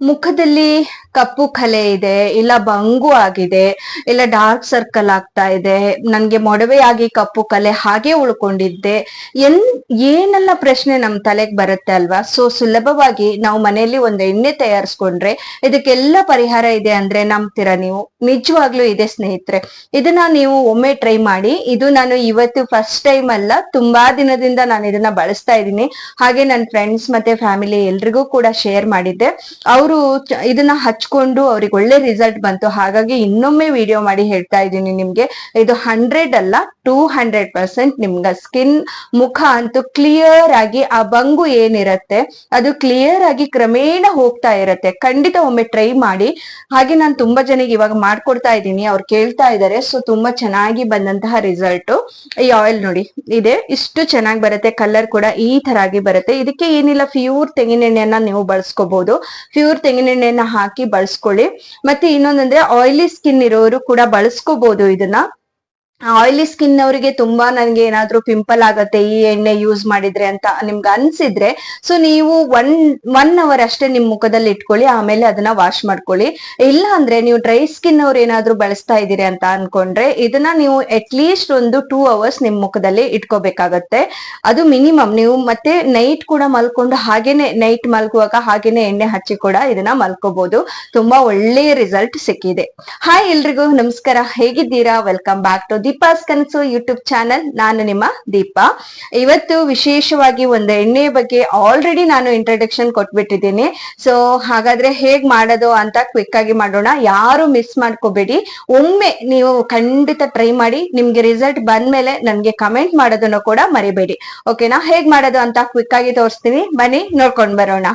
ಮುಖದಲ್ಲಿ ಕಪ್ಪು ಕಲೆ ಇದೆ, ಇಲ್ಲ ಬಂಗು ಆಗಿದೆ, ಇಲ್ಲ ಡಾರ್ಕ್ ಸರ್ಕಲ್ ಆಗ್ತಾ ಇದೆ, ನನ್ಗೆ ಮೊಡವೆಯಾಗಿ ಕಪ್ಪು ಕಲೆ ಹಾಗೆ ಉಳ್ಕೊಂಡಿದ್ದೆ. ಎನ್, ಏನೆಲ್ಲ ಪ್ರಶ್ನೆ ನಮ್ ತಲೆಗೆ ಬರುತ್ತೆ ಅಲ್ವಾ? ಸೊ ಸುಲಭವಾಗಿ ನಾವು ಮನೆಯಲ್ಲಿ ಒಂದು ಎಣ್ಣೆ ತಯಾರಿಸ್ಕೊಂಡ್ರೆ ಇದಕ್ಕೆಲ್ಲ ಪರಿಹಾರ ಇದೆ ಅಂದ್ರೆ ನಂಬ್ತೀರಾ ನೀವು? ನಿಜವಾಗ್ಲೂ ಇದೆ ಸ್ನೇಹಿತರೆ. ಇದನ್ನ ನೀವು ಒಮ್ಮೆ ಟ್ರೈ ಮಾಡಿ. ಇದು ನಾನು ಇವತ್ತು ಫಸ್ಟ್ ಟೈಮ್ ಅಲ್ಲ, ತುಂಬಾ ದಿನದಿಂದ ನಾನು ಇದನ್ನ ಬಳಸ್ತಾ ಇದ್ದೀನಿ. ಹಾಗೆ ನನ್ನ ಫ್ರೆಂಡ್ಸ್ ಮತ್ತೆ ಫ್ಯಾಮಿಲಿ ಎಲ್ರಿಗೂ ಕೂಡ ಶೇರ್ ಮಾಡಿದ್ದೆ. ಅವರು ಇದನ್ನ ಹಚ್ಕೊಂಡು ಅವ್ರಿಗೆ ಒಳ್ಳೆ ರಿಸಲ್ಟ್ ಬಂತು. ಹಾಗಾಗಿ ಇನ್ನೊಮ್ಮೆ ವಿಡಿಯೋ ಮಾಡಿ ಹೇಳ್ತಾ ಇದ್ದೀನಿ ನಿಮ್ಗೆ. ಇದು ಹಂಡ್ರೆಡ್ ಅಲ್ಲ ಟೂ ಹಂಡ್ರೆಡ್ ಪರ್ಸೆಂಟ್ ನಿಮ್ಗೆ ಸ್ಕಿನ್ ಮುಖ ಅಂತೂ ಕ್ಲಿಯರ್ ಆಗಿ ಆ ಬಂಗು ಏನಿರತ್ತೆ, ಅದು ಕ್ಲಿಯರ್ ಆಗಿ ಕ್ರಮೇಣ ಹೋಗ್ತಾ ಇರತ್ತೆ. ಖಂಡಿತ ಒಮ್ಮೆ ಟ್ರೈ ಮಾಡಿ. ಹಾಗೆ ನಾನು ತುಂಬಾ ಜನಕ್ಕೆ ಇವಾಗ ಮಾಡ್ಕೊಡ್ತಾ ಇದ್ದೀನಿ. ಅವ್ರು ಕೇಳ್ತಾ ಇದ್ದಾರೆ ಸೊ ತುಂಬಾ ಚೆನ್ನಾಗಿ ಬಂದಂತಹ ರಿಸಲ್ಟ್ ಈ ಆಯಿಲ್ ನೋಡಿ. ಇದೆ. ಇಷ್ಟು ಚೆನ್ನಾಗಿ ಬರುತ್ತೆ. ಕಲರ್ ಕೂಡ ಈ ತರ ಆಗಿ ಬರುತ್ತೆ. ಇದಕ್ಕೆ ಏನಿಲ್ಲ ಪ್ಯೂರ್ ತೆಂಗಿನೆಣ್ಣೆಯನ್ನ ನೀವು ಬಳಸ್ಕೋಬಹುದು ಪ್ಯೂರ್ ತೆಂಗಿನೆಣ್ಣೆಯನ್ನ ಹಾಕಿ ಬಳಸ್ಕೊಳ್ಳಿ. ಮತ್ತೆ ಇನ್ನೊಂದಂದ್ರೆ ಆಯಿಲಿ ಸ್ಕಿನ್ ಇರೋರು ಕೂಡ ಬಳಸ್ಕೋಬಹುದು ಇದನ್ನ. ಆಯಿಲಿ ಸ್ಕಿನ್ ಅವರಿಗೆ ತುಂಬಾ ನನಗೆ ಏನಾದ್ರೂ ಪಿಂಪಲ್ ಆಗತ್ತೆ, ಈ ಎಣ್ಣೆ ಯೂಸ್ ಮಾಡಿದ್ರೆ ಅಂತ ನಿಮ್ಗೆ ಅನ್ಸಿದ್ರೆ ಸೊ ನೀವು ಒನ್ ಒನ್ ಅವರ್ ಅಷ್ಟೇ ನಿಮ್ ಮುಖದಲ್ಲಿ ಇಟ್ಕೊಳ್ಳಿ, ಆಮೇಲೆ ಅದನ್ನ ವಾಶ್ ಮಾಡ್ಕೊಳ್ಳಿ. ಇಲ್ಲ ಅಂದ್ರೆ ನೀವು ಡ್ರೈ ಸ್ಕಿನ್ ಅವ್ರು ಏನಾದ್ರೂ ಬಳಸ್ತಾ ಇದೀರಿ ಅಂತ ಅನ್ಕೊಂಡ್ರೆ, ಇದನ್ನ ನೀವು ಅಟ್ ಲೀಸ್ಟ್ ಒಂದು ಟೂ ಅವರ್ಸ್ ನಿಮ್ ಮುಖದಲ್ಲಿ ಇಟ್ಕೋಬೇಕಾಗತ್ತೆ. ಅದು ಮಿನಿಮಮ್ ನೀವು ಮತ್ತೆ ನೈಟ್ ಕೂಡ ಮಲ್ಕೊಂಡು ಹಾಗೇನೆ ನೈಟ್ ಮಲ್ಗುವಾಗ ಹಾಗೇನೆ ಎಣ್ಣೆ ಹಚ್ಚಿ ಕೂಡ ಇದನ್ನ ಮಲ್ಕೋಬಹುದು ತುಂಬಾ ಒಳ್ಳೆಯ ರಿಸಲ್ಟ್ ಸಿಕ್ಕಿದೆ. ಹಾಯ್ ಎಲ್ರಿಗೂ, ನಮಸ್ಕಾರ. ಹೇಗಿದ್ದೀರಾ? ವೆಲ್ಕಮ್ ಬ್ಯಾಕ್ ಟು ದೀಪಾಸ್ ಕನಸು ಯೂಟ್ಯೂಬ್ ಚಾನಲ್, ನಾನು ನಿಮ್ಮ ದೀಪಾ. ಇವತ್ತು ವಿಶೇಷವಾಗಿ ಒಂದು ಎಣ್ಣೆ ಬಗ್ಗೆ ಆಲ್ರೆಡಿ ನಾನು ಇಂಟ್ರಡಕ್ಷನ್ ಕೊಟ್ಬಿಟ್ಟಿದ್ದೀನಿ. ಸೊ ಹಾಗಾದ್ರೆ ಹೇಗ್ ಮಾಡೋದು ಅಂತ ಕ್ವಿಕ್ ಆಗಿ ಮಾಡೋಣ. ಯಾರು ಮಿಸ್ ಮಾಡ್ಕೋಬೇಡಿ. ಒಮ್ಮೆ ನೀವು ಖಂಡಿತ ಟ್ರೈ ಮಾಡಿ. ನಿಮ್ಗೆ ರಿಸಲ್ಟ್ ಬಂದ್ಮೇಲೆ ನನ್ಗೆ ಕಮೆಂಟ್ ಮಾಡೋದನ್ನು ಕೂಡ ಮರಿಬೇಡಿ. ಓಕೆನಾ ಹೇಗ್ ಮಾಡೋದು ಅಂತ ಕ್ವಿಕ್ ಆಗಿ ತೋರಿಸ್ತೀನಿ. ಬನ್ನಿ, ನೋಡ್ಕೊಂಡ್ ಬರೋಣ.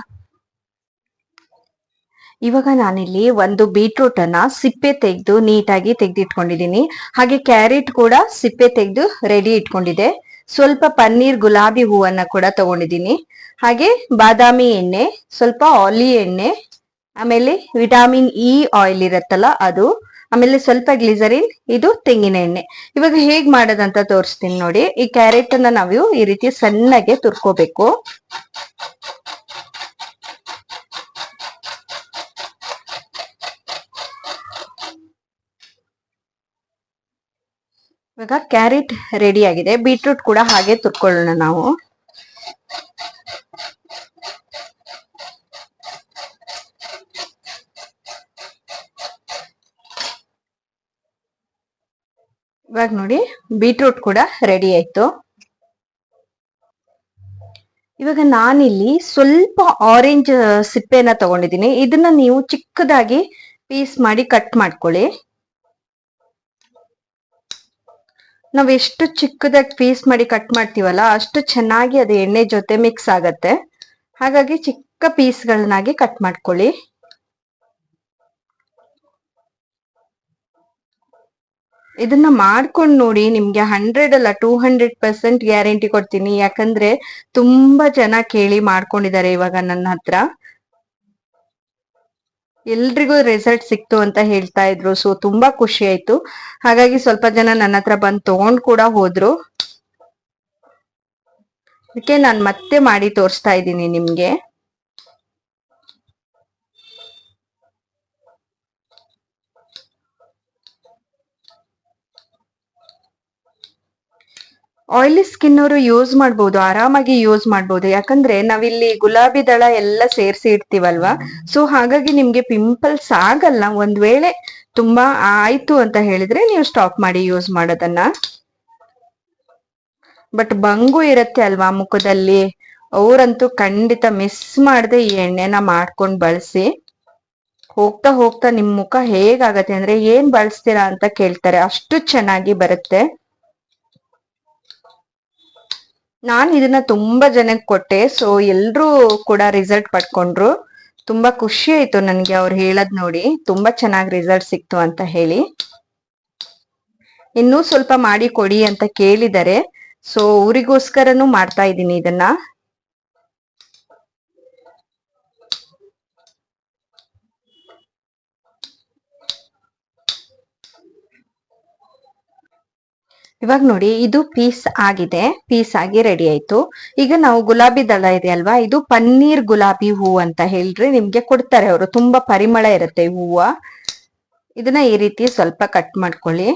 ಇವಾಗ ನಾನಿಲ್ಲಿ ಒಂದು ಬೀಟ್ರೂಟ್ ಅನ್ನ ಸಿಪ್ಪೆ ತೆಗೆದು ನೀಟಾಗಿ ತೆಗೆದಿಟ್ಕೊಂಡಿದ್ದೀನಿ. ಹಾಗೆ ಕ್ಯಾರೆಟ್ ಕೂಡ ಸಿಪ್ಪೆ ತೆಗೆದು ರೆಡಿ ಇಟ್ಕೊಂಡಿದೆ ಸ್ವಲ್ಪ ಪನ್ನೀರ್ ಗುಲಾಬಿ ಹೂವನ್ನ ಕೂಡ ತಗೊಂಡಿದ್ದೀನಿ. ಹಾಗೆ ಬಾದಾಮಿ ಎಣ್ಣೆ, ಸ್ವಲ್ಪ ಆಲಿ ಎಣ್ಣೆ, ಆಮೇಲೆ ವಿಟಾಮಿನ್ ಇ ಆಯಿಲ್ ಇರತ್ತಲ್ಲ ಅದು, ಆಮೇಲೆ ಸ್ವಲ್ಪ ಗ್ಲಿಸರಿನ್, ಇದು ತೆಂಗಿನ ಎಣ್ಣೆ. ಇವಾಗ ಹೇಗ್ ಮಾಡೋದಂತ ತೋರಿಸ್ತೀನಿ ನೋಡಿ. ಈ ಕ್ಯಾರೆಟ್ ಅನ್ನ ನಾವು ಈ ರೀತಿ ಸಣ್ಣಗೆ ತುರ್ಕೋಬೇಕು. ಇವಾಗ ಕ್ಯಾರೆಟ್ ರೆಡಿ ಆಗಿದೆ. ಬೀಟ್ರೂಟ್ ಕೂಡ ಹಾಗೆ ತುರ್ಕೊಳ್ಳೋಣ ನಾವು. ಇವಾಗ ನೋಡಿ ಬೀಟ್ರೂಟ್ ಕೂಡ ರೆಡಿ ಆಯ್ತು. ಇವಾಗ ನಾನಿಲ್ಲಿ ಸ್ವಲ್ಪ ಆರೆಂಜ್ ಸಿಪ್ಪೆನ ತಗೊಂಡಿದ್ದೀನಿ. ಇದನ್ನ ನೀವು ಚಿಕ್ಕದಾಗಿ ಪೀಸ್ ಮಾಡಿ ಕಟ್ ಮಾಡ್ಕೊಳ್ಳಿ. ನಾವ್ ಎಷ್ಟು ಚಿಕ್ಕದಾಗಿ ಪೀಸ್ ಮಾಡಿ ಕಟ್ ಮಾಡ್ತೀವಲ್ಲ, ಅಷ್ಟು ಚೆನ್ನಾಗಿ ಅದು ಎಣ್ಣೆ ಜೊತೆ ಮಿಕ್ಸ್ ಆಗತ್ತೆ. ಹಾಗಾಗಿ ಚಿಕ್ಕ ಪೀಸ್ಗಳನ್ನಾಗಿ ಕಟ್ ಮಾಡ್ಕೊಳ್ಳಿ. ಇದನ್ನ ಮಾಡ್ಕೊಂಡು ನೋಡಿ ನಿಮ್ಗೆ ಹಂಡ್ರೆಡ್ ಅಲ್ಲ ಟೂ ಹಂಡ್ರೆಡ್ ಪರ್ಸೆಂಟ್ ಗ್ಯಾರಂಟಿ ಕೊಡ್ತೀನಿ. ಯಾಕಂದ್ರೆ ತುಂಬಾ ಜನ ಕೇಳಿ ಮಾಡ್ಕೊಂಡಿದ್ದಾರೆ ಇವಾಗ ನನ್ನ ಹತ್ರ. ಎಲ್ರಿಗೂ ರಿಸಲ್ಟ್ ಸಿಕ್ತು ಅಂತ ಹೇಳ್ತಾ ಇದ್ರು ಸೊ ತುಂಬಾ ಖುಷಿ ಆಯ್ತು. ಹಾಗಾಗಿ ಸ್ವಲ್ಪ ಜನ ನನ್ನ ಹತ್ರ ಬಂದು ತಗೊಂಡ್ ಕೂಡ ಹೋದ್ರು. ಅದಕ್ಕೆ ನಾನ್ ಮತ್ತೆ ಮಾಡಿ ತೋರಿಸ್ತಾ ಇದ್ದೀನಿ ನಿಮ್ಗೆ. ಆಯಿಲಿ ಸ್ಕಿನ್ ಅವರು ಯೂಸ್ ಮಾಡ್ಬೋದು ಆರಾಮಾಗಿ ಯೂಸ್ ಮಾಡ್ಬೋದು. ಯಾಕಂದ್ರೆ ನಾವಿಲ್ಲಿ ಗುಲಾಬಿ ದಳ ಎಲ್ಲ ಸೇರಿಸಿ ಇಡ್ತೀವಲ್ವಾ? ಸೊ ಹಾಗಾಗಿ ನಿಮ್ಗೆ ಪಿಂಪಲ್ಸ್ ಆಗಲ್ಲ. ಒಂದ್ ವೇಳೆ ತುಂಬಾ ಆಯ್ತು ಅಂತ ಹೇಳಿದ್ರೆ ನೀವು ಸ್ಟಾಪ್ ಮಾಡಿ ಯೂಸ್ ಮಾಡೋದನ್ನ. ಬಟ್ ಬಂಗು ಇರತ್ತೆ ಅಲ್ವಾ ಮುಖದಲ್ಲಿ? ಅವರಂತೂ ಖಂಡಿತ ಮಿಸ್ ಮಾಡದೆ ಈ ಎಣ್ಣೆನ ಮಾಡ್ಕೊಂಡ್ ಬಳಸಿ. ಹೋಗ್ತಾ ಹೋಗ್ತಾ ನಿಮ್ ಮುಖ ಹೇಗಾಗತ್ತೆ ಅಂದ್ರೆ ಏನ್ ಬಳಸ್ತೀರಾ ಅಂತ ಕೇಳ್ತಾರೆ. ಅಷ್ಟು ಚೆನ್ನಾಗಿ ಬರುತ್ತೆ. ನಾನ್ ಇದನ್ನ ತುಂಬಾ ಜನಕ್ಕೆ ಕೊಟ್ಟೆ ಸೊ ಎಲ್ರೂ ಕೂಡ ರಿಸಲ್ಟ್ ಪಡ್ಕೊಂಡ್ರು. ತುಂಬಾ ಖುಷಿ ಆಯ್ತು ನನಗೆ ಅವ್ರು ಹೇಳದ್ ನೋಡಿ. ತುಂಬಾ ಚೆನ್ನಾಗಿ ರಿಸಲ್ಟ್ ಸಿಕ್ತು ಅಂತ ಹೇಳಿ. ಇನ್ನೂ ಸ್ವಲ್ಪ ಮಾಡಿ ಕೊಡಿ ಅಂತ ಕೇಳಿದ್ದಾರೆ ಸೊ ಊರಿಗೋಸ್ಕರನು ಮಾಡ್ತಾ ಇದ್ದೀನಿ ಇದನ್ನ. ಇವಾಗ ನೋಡಿ ಇದು ಪೀಸ್ ಆಗಿದೆ. ಪೀಸ್ ಆಗಿ ರೆಡಿ ಆಯ್ತು. ಈಗ ನಾವು ಗುಲಾಬಿ ದಳ ಇದೆ ಅಲ್ವಾ ಇದು ಪನ್ನೀರ್ ಗುಲಾಬಿ ಹೂ ಅಂತ ಹೇಳ್ರಿ. ನಿಮ್ಗೆ ಕೊಡ್ತಾರೆ ಅವರು. ತುಂಬಾ ಪರಿಮಳ ಇರುತ್ತೆ ಹೂವ. ಇದನ್ನ ಈ ರೀತಿ ಸ್ವಲ್ಪ ಕಟ್ ಮಾಡ್ಕೊಳ್ಳಿ.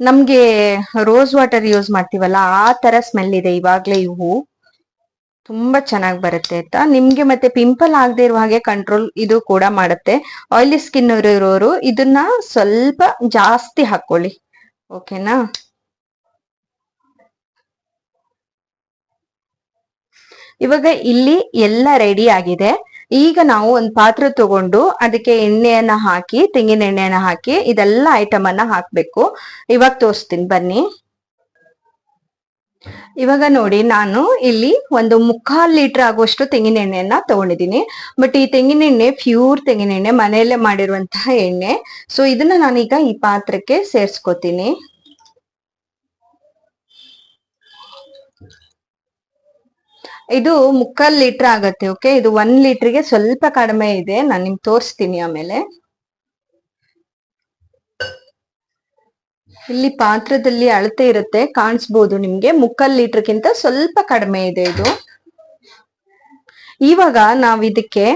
ನಮ್ಗೆ ರೋಸ್ ವಾಟರ್ ಯೂಸ್ ಮಾಡ್ತೀವಲ್ಲ, ಆ ತರ ಸ್ಮೆಲ್ ಇದೆ ಇವಾಗ್ಲೇ ಈ ಹೂ. ತುಂಬಾ ಚೆನ್ನಾಗಿ ಬರುತ್ತೆ ಆಯ್ತಾ? ನಿಮ್ಗೆ ಮತ್ತೆ ಪಿಂಪಲ್ ಆಗದೆ ಇರುವ ಹಾಗೆ ಕಂಟ್ರೋಲ್ ಇದು ಕೂಡ ಮಾಡುತ್ತೆ. ಆಯಿಲಿ ಸ್ಕಿನ್ ಇರೋರು, ಇದನ್ನ ಸ್ವಲ್ಪ ಜಾಸ್ತಿ ಹಾಕೊಳ್ಳಿ. ಓಕೆನಾ ಇವಾಗ ಇಲ್ಲಿ ಎಲ್ಲ ರೆಡಿ ಆಗಿದೆ. ಈಗ ನಾವು ಒಂದು ಪಾತ್ರೆ ತಗೊಂಡು ಅದಕ್ಕೆ ಎಣ್ಣೆಯನ್ನ ಹಾಕಿ, ತೆಂಗಿನ ಎಣ್ಣೆಯನ್ನ ಹಾಕಿ ಇದೆಲ್ಲ ಐಟಮ್ ಅನ್ನ ಹಾಕ್ಬೇಕು. ಇವಾಗ ತೋರಿಸ್ತೀನಿ, ಬನ್ನಿ. ಇವಾಗ ನೋಡಿ, ನಾನು ಇಲ್ಲಿ ಒಂದು ಮುಕ್ಕಾಲ್ ಲೀಟರ್ ಆಗುವಷ್ಟು ತೆಂಗಿನ ಎಣ್ಣೆಯನ್ನ ತಗೊಂಡಿದ್ದೀನಿ. ಬಟ್ ಈ ತೆಂಗಿನ ಎಣ್ಣೆ ಪ್ಯೂರ್ ತೆಂಗಿನ ಎಣ್ಣೆ, ಮನೆಯಲ್ಲೇ ಮಾಡಿರುವಂತಹ ಎಣ್ಣೆ. ಸೊ ಇದನ್ನ ನಾನೀಗ ಈ ಪಾತ್ರಕ್ಕೆ ಸೇರ್ಸ್ಕೊತೀನಿ. ಇದು ಮುಕ್ಕಾಲ್ ಲೀಟರ್ ಆಗತ್ತೆ ಓಕೆ ಇದು ಒನ್ ಲೀಟರ್ಗೆ ಸ್ವಲ್ಪ ಕಡಿಮೆ ಇದೆ. ನಾನು ನಿಮ್ಗೆ ತೋರಿಸ್ತೀನಿ ಆಮೇಲೆ. ಇಲ್ಲಿ ಪಾತ್ರದಲ್ಲಿ ಅಳತೆ ಇರುತ್ತೆ, ಕಾಣಿಸ್ಬೋದು ನಿಮ್ಗೆ. ಮುಕ್ಕಾಲ್ ಲೀಟರ್ಗಿಂತ ಸ್ವಲ್ಪ ಕಡಿಮೆ ಇದೆ ಇದು. ಇವಾಗ ನಾವ್ ಇದಕ್ಕೆ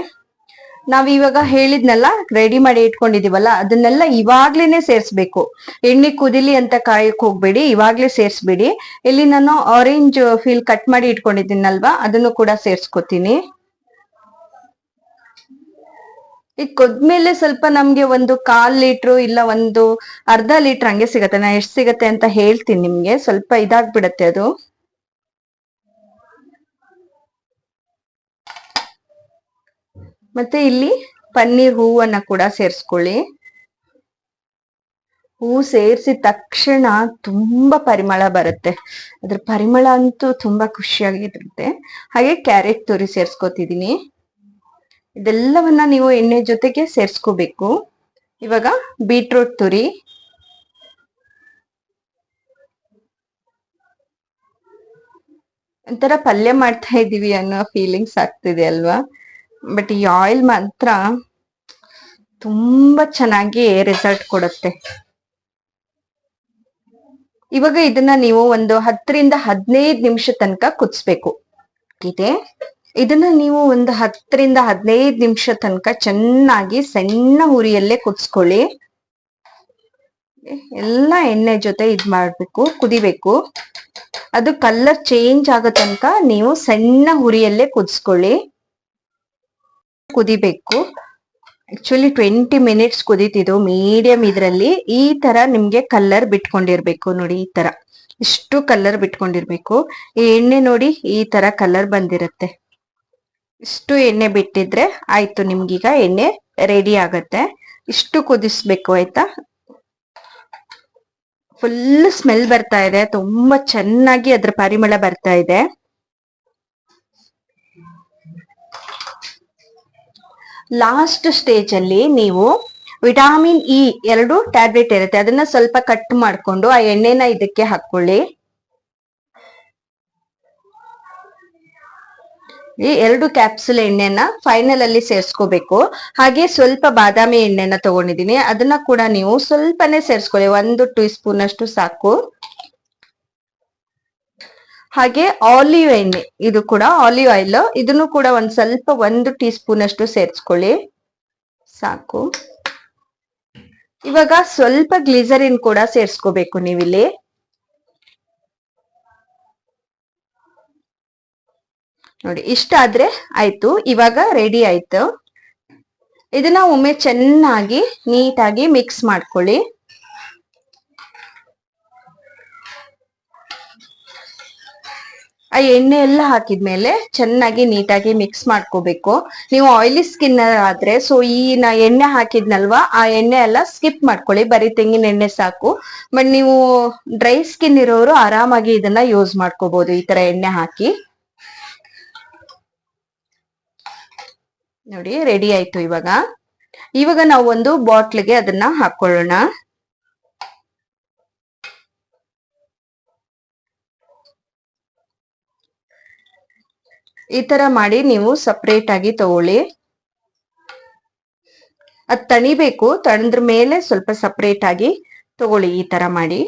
ನಾವ್ ಇವಾಗ ಹೇಳಿದ್ನಲ್ಲ ರೆಡಿ ಮಾಡಿ ಇಟ್ಕೊಂಡಿದೀವಲ್ಲ, ಅದನ್ನೆಲ್ಲ ಇವಾಗ್ಲೇನೆ ಸೇರ್ಸ್ಬೇಕು. ಎಣ್ಣೆ ಕುದಿಲಿ ಅಂತ ಕಾಯಕ್ ಹೋಗ್ಬೇಡಿ, ಇವಾಗ್ಲೇ ಸೇರ್ಸ್ಬೇಡಿ. ಇಲ್ಲಿ ನಾನು ಆರೆಂಜ್ ಫೀಲ್ ಕಟ್ ಮಾಡಿ ಇಟ್ಕೊಂಡಿದ್ದೀನಲ್ವಾ, ಅದನ್ನು ಕೂಡ ಸೇರ್ಸ್ಕೊತೀನಿ. ಈಗ ಕೊದ್ಮೇಲೆ ಸ್ವಲ್ಪ ನಮ್ಗೆ ಒಂದು ಕಾಲ್ ಲೀಟ್ರು ಇಲ್ಲ ಒಂದು ಅರ್ಧ ಲೀಟರ್ ಹಂಗೆ ಸಿಗತ್ತೆ, ನಾ ಎಷ್ಟ್ ಸಿಗತ್ತೆ ಅಂತ ಹೇಳ್ತೀನಿ ನಿಮ್ಗೆ, ಸ್ವಲ್ಪ ಇದಾಗ್ಬಿಡತ್ತೆ ಅದು. ಮತ್ತೆ ಇಲ್ಲಿ ಪನ್ನೀರ್ ಹೂವನ್ನ ಕೂಡ ಸೇರಿಸ್ಕೊಳ್ಳಿ. ಹೂ ಸೇರಿಸಿದ ತಕ್ಷಣ ತುಂಬಾ ಪರಿಮಳ ಬರುತ್ತೆ. ಅದ್ರ ಪರಿಮಳ ಅಂತೂ ತುಂಬಾ ಖುಷಿಯಾಗಿರುತ್ತೆ. ಹಾಗೆ ಕ್ಯಾರೆಟ್ ತುರಿ ಸೇರ್ಸ್ಕೊತಿದೀನಿ. ಇದೆಲ್ಲವನ್ನ ನೀವು ಎಣ್ಣೆ ಜೊತೆಗೆ ಸೇರಿಸ್ಕೋಬೇಕು. ಇವಾಗ ಬೀಟ್ರೂಟ್ ತುರಿ. ಒಂಥರ ಪಲ್ಯ ಮಾಡ್ತಾ ಇದ್ದೀವಿ ಅನ್ನೋ ಫೀಲಿಂಗ್ಸ್ ಆಗ್ತಿದೆ ಅಲ್ವಾ? ಬಟ್ ಈ ಆಯಿಲ್ ಮಾತ್ರ ತುಂಬಾ ಚೆನ್ನಾಗಿ ರಿಸಲ್ಟ್ ಕೊಡುತ್ತೆ. ಇವಾಗ ಇದನ್ನ ನೀವು ಒಂದು ಹತ್ತರಿಂದ ಹದಿನೈದು ನಿಮಿಷ ತನಕ ಕುದಿಸ್ಬೇಕು. ಇದೆ ಇದನ್ನ ನೀವು ಒಂದು ಹತ್ತರಿಂದ ಹದಿನೈದು ನಿಮಿಷ ತನಕ ಚೆನ್ನಾಗಿ ಸಣ್ಣ ಉರಿಯಲ್ಲೇ ಕುದಿಸ್ಕೊಳ್ಳಿ. ಎಲ್ಲ ಎಣ್ಣೆ ಜೊತೆ ಇದ್ ಮಾಡ್ಬೇಕು, ಕುದಿಬೇಕು. ಅದು ಕಲರ್ ಚೇಂಜ್ ಆಗೋ ತನಕ ನೀವು ಸಣ್ಣ ಹುರಿಯಲ್ಲೇ ಕುದಿಸ್ಕೊಳ್ಳಿ. ಕುದಿಬೇಕು. ಆಕ್ಚುಲಿ ಟ್ವೆಂಟಿ ಮಿನಿಟ್ಸ್ ಕುದೀತಿದ್ದು ಮೀಡಿಯಂ ಇದರಲ್ಲಿ ಈ ತರ ನಿಮ್ಗೆ ಕಲರ್ ಬಿಟ್ಕೊಂಡಿರ್ಬೇಕು ನೋಡಿ ಈ ತರ. ಇಷ್ಟು ಕಲರ್ ಬಿಟ್ಕೊಂಡಿರ್ಬೇಕು. ಈ ಎಣ್ಣೆ ನೋಡಿ ಈ ತರ ಕಲರ್ ಬಂದಿರುತ್ತೆ. ಇಷ್ಟು ಎಣ್ಣೆ ಬಿಟ್ಟಿದ್ರೆ ಆಯ್ತು ನಿಮ್ಗೀಗ ಎಣ್ಣೆ ರೆಡಿ ಆಗತ್ತೆ. ಇಷ್ಟು ಕುದಿಸ್ಬೇಕು ಆಯ್ತಾ? ಫುಲ್ ಸ್ಮೆಲ್ ಬರ್ತಾ ಇದೆ. ತುಂಬಾ ಚೆನ್ನಾಗಿ ಅದ್ರ ಪರಿಮಳ ಬರ್ತಾ ಇದೆ. ಲಾಸ್ಟ್ ಸ್ಟೇಜ್ ಅಲ್ಲಿ ನೀವು ವಿಟಾಮಿನ್ ಇ ಎರಡು ಟ್ಯಾಬ್ಲೆಟ್ ಇರುತ್ತೆ. ಅದನ್ನ ಸ್ವಲ್ಪ ಕಟ್ ಮಾಡ್ಕೊಂಡು ಆ ಎಣ್ಣೆನ ಇದಕ್ಕೆ ಹಾಕೊಳ್ಳಿ. ಈ ಎರಡು ಕ್ಯಾಪ್ಸುಲ್ ಎಣ್ಣೆನ ಫೈನಲ್ ಅಲ್ಲಿ ಸೇರಿಸ್ಕೋಬೇಕು. ಹಾಗೆ ಸ್ವಲ್ಪ ಬಾದಾಮಿ ಎಣ್ಣೆನ ತಗೊಂಡಿದೀನಿ ಅದನ್ನ ಕೂಡ ನೀವು ಸ್ವಲ್ಪನೇ ಸೇರ್ಸ್ಕೊಳ್ಳಿ. ಒಂದು ಟೀ ಸ್ಪೂನ್ ಅಷ್ಟು ಸಾಕು. ಹಾಗೆ ಆಲಿವ್ ಎಣ್ಣೆ, ಇದು ಕೂಡ ಆಲಿವ್ ಆಯಿಲ್. ಇದನ್ನು ಕೂಡ ಒಂದ್ ಸ್ವಲ್ಪ ಒಂದು ಟೀ ಸ್ಪೂನ್ ಅಷ್ಟು ಸೇರಿಸ್ಕೊಳ್ಳಿ. ಸಾಕು. ಇವಾಗ ಸ್ವಲ್ಪ ಗ್ಲಿಸರಿನ್ ಕೂಡ ಸೇರಿಸ್ಕೋಬೇಕು ನೀವಿಲ್ಲಿ. ನೋಡಿ, ಇಷ್ಟ ಆದ್ರೆ ಆಯ್ತು. ಇವಾಗ ರೆಡಿ ಆಯ್ತು. ಇದನ್ನ ಒಮ್ಮೆ ಚೆನ್ನಾಗಿ ನೀಟಾಗಿ ಮಿಕ್ಸ್ ಮಾಡ್ಕೊಳ್ಳಿ. ಆ ಎಣ್ಣೆ ಎಲ್ಲ ಹಾಕಿದ್ಮೇಲೆ ಚೆನ್ನಾಗಿ ನೀಟಾಗಿ ಮಿಕ್ಸ್ ಮಾಡ್ಕೋಬೇಕು. ನೀವು ಆಯಿಲಿ ಸ್ಕಿನ್ ಆದ್ರೆ ಸೊ ಈ ನಾ ಎಣ್ಣೆ ಹಾಕಿದ್ನಲ್ವಾ, ಆ ಎಣ್ಣೆ ಎಲ್ಲ ಸ್ಕಿಪ್ ಮಾಡ್ಕೊಳ್ಳಿ. ಬರೀ ತೆಂಗಿನ ಎಣ್ಣೆ ಸಾಕು. ಬಟ್ ನೀವು ಡ್ರೈ ಸ್ಕಿನ್ ಇರೋರು ಆರಾಮಾಗಿ ಇದನ್ನ ಯೂಸ್ ಮಾಡ್ಕೋಬಹುದು ಈ ತರ ಎಣ್ಣೆ ಹಾಕಿ. ನೋಡಿ ರೆಡಿ ಆಯ್ತು ಇವಾಗ. ಇವಾಗ ನಾವು ಒಂದು ಬಾಟ್ಲಿಗೆ ಅದನ್ನ ಹಾಕೊಳ್ಳೋಣ. ಈ ತರ ಮಾಡಿ ನೀವು ಸಪ್ರೇಟ್ ಆಗಿ ತಗೊಳ್ಳಿ. ಅದ್ ತಣಿಬೇಕು, ತಣದ್ರ ಮೇಲೆ ಸ್ವಲ್ಪ ಸಪ್ರೇಟ್ ಆಗಿ ತಗೊಳ್ಳಿ ಈ ತರ ಮಾಡಿ.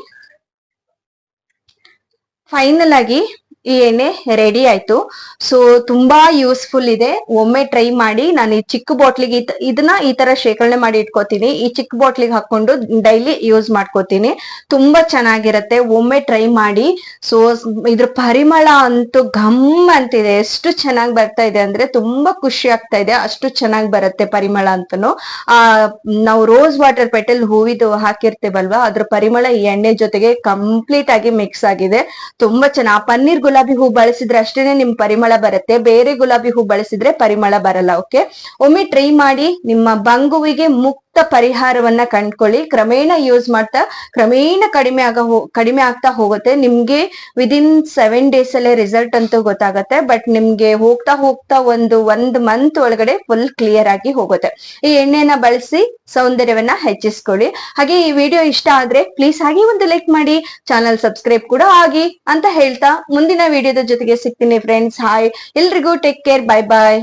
ಫೈನಲ್ ಆಗಿ ಈ ಎಣ್ಣೆ ರೆಡಿ ಆಯ್ತು. ಸೊ ತುಂಬಾ ಯೂಸ್ಫುಲ್ ಇದೆ. ಒಮ್ಮೆ ಟ್ರೈ ಮಾಡಿ ನಾನು ಈ ಚಿಕ್ಕ ಬಾಟ್ಲಿಗೆ ಇದನ್ನ ಈ ತರ ಶೇಖರಣೆ ಮಾಡಿ ಇಟ್ಕೋತೀನಿ. ಈ ಚಿಕ್ಕ ಬಾಟ್ಲಿಗೆ ಹಾಕೊಂಡು ಡೈಲಿ ಯೂಸ್ ಮಾಡ್ಕೋತೀನಿ. ತುಂಬಾ ಚೆನ್ನಾಗಿರತ್ತೆ. ಒಮ್ಮೆ ಟ್ರೈ ಮಾಡಿ. ಸೊ ಇದ್ರ ಪರಿಮಳ ಅಂತೂ ಘಮ್ ಅಂತಿದೆ. ಎಷ್ಟು ಚೆನ್ನಾಗಿ ಬರ್ತಾ ಇದೆ ಅಂದ್ರೆ ತುಂಬಾ ಖುಷಿ ಆಗ್ತಾ ಇದೆ. ಅಷ್ಟು ಚೆನ್ನಾಗಿ ಬರುತ್ತೆ ಪರಿಮಳ ಅಂತನು. ಆ, ನಾವು ರೋಸ್ ವಾಟರ್ ಪೆಟಲ್ ಹೂವಿದು ಹಾಕಿರ್ತೇವಲ್ವಾ, ಅದ್ರ ಪರಿಮಳ ಈ ಎಣ್ಣೆ ಜೊತೆಗೆ ಕಂಪ್ಲೀಟ್ ಆಗಿ ಮಿಕ್ಸ್ ಆಗಿದೆ. ತುಂಬಾ ಚೆನ್ನಾಗಿ ಪನ್ನೀರ್ ಗುಲಾಬಿ ಹೂ ಬಳಸಿದ್ರೆ ಅಷ್ಟೇನೆ ನಿಮ್ ಪರಿಮಳ ಬರುತ್ತೆ. ಬೇರೆ ಗುಲಾಬಿ ಹೂ ಬಳಸಿದ್ರೆ ಪರಿಮಳ ಬರಲ್ಲ ಓಕೆ ಒಮ್ಮೆ ಟ್ರೈ ಮಾಡಿ ನಿಮ್ಮ ಬಂಗುವಿಗೆ ಮುಕ್ತ ಪರಿಹಾರವನ್ನ ಕಂಡ್ಕೊಳ್ಳಿ. ಕ್ರಮೇಣ ಯೂಸ್ ಮಾಡ್ತಾ, ಕ್ರಮೇಣ ಕಡಿಮೆ ಆಗ ಕಡಿಮೆ ಆಗ್ತಾ ಹೋಗುತ್ತೆ. ನಿಮ್ಗೆ ವಿದಿನ್ ಸೆವೆನ್ ಡೇಸ್ ಅಲ್ಲೇ ರಿಸಲ್ಟ್ ಅಂತೂ ಗೊತ್ತಾಗತ್ತೆ. ಬಟ್ ನಿಮ್ಗೆ ಹೋಗ್ತಾ ಹೋಗ್ತಾ ಒಂದು, ಒಂದ್ ಮಂತ್ ಒಳಗಡೆ ಫುಲ್ ಕ್ಲಿಯರ್ ಆಗಿ ಹೋಗುತ್ತೆ. ಈ ಎಣ್ಣೆನ ಬಳಸಿ ಸೌಂದರ್ಯವನ್ನ ಹೆಚ್ಚಿಸ್ಕೊಳ್ಳಿ. ಹಾಗೆ ಈ ವಿಡಿಯೋ ಇಷ್ಟ ಆದ್ರೆ ಪ್ಲೀಸ್ ಹಾಗೆ ಒಂದು ಲೈಕ್ ಮಾಡಿ. ಚಾನಲ್ ಸಬ್ಸ್ಕ್ರೈಬ್ ಕೂಡ ಆಗಿ ಅಂತ ಹೇಳ್ತಾ ಮುಂದಿನ ವಿಡಿಯೋದ ಜೊತೆಗೆ ಸಿಗ್ತೀನಿ ಫ್ರೆಂಡ್ಸ್ ಹಾಯ್ ಎಲ್ರಿಗೂ ಟೇಕ್ ಕೇರ್ ಬೈ ಬಾಯ್